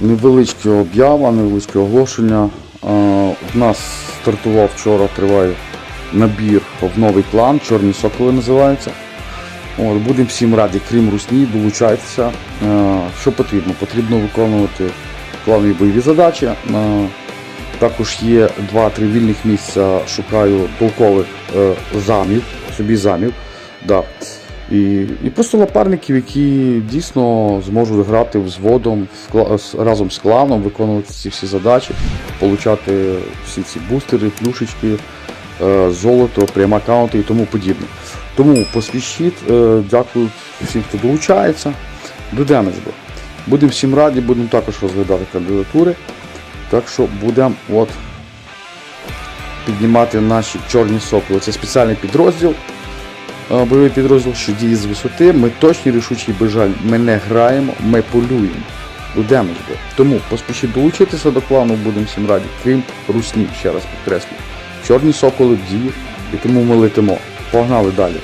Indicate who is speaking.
Speaker 1: Невеличке об'ява, невеличке оголошення. Е, У нас стартував вчора, триває набір в новий клан, Чорні Соколи називається. От, будемо всім раді, крім русні, долучайтеся. Е, Що потрібно? Потрібно виконувати планові бойові задачі. Е, Також є 2-3 вільних місця, шукаю толкових е, замів, собі замів. Да. І, і просто напарників, які дійсно зможуть грати взводом разом з кланом, виконувати ці всі задачі, получати всі ці бустери, плюшечки, е, золото, прем-аккаунти і тому подібне. Тому поспішіть, е, дякую всім, хто долучається. Додемось бо. Будемо всім раді, будемо також розглядати кандидатури. Так що будемо от піднімати наші чорні соколи. Це спеціальний підрозділ, бойовий підрозділ, що діє з висоти. Ми точні, рішучі і бажань. Ми не граємо, ми полюємо. Будемо ж бо. Тому поспішіть долучитися до клану, будемо всім раді, крім русні, ще раз підкреслюю. Чорні соколи дії, і тому ми летимо. Погнали далі.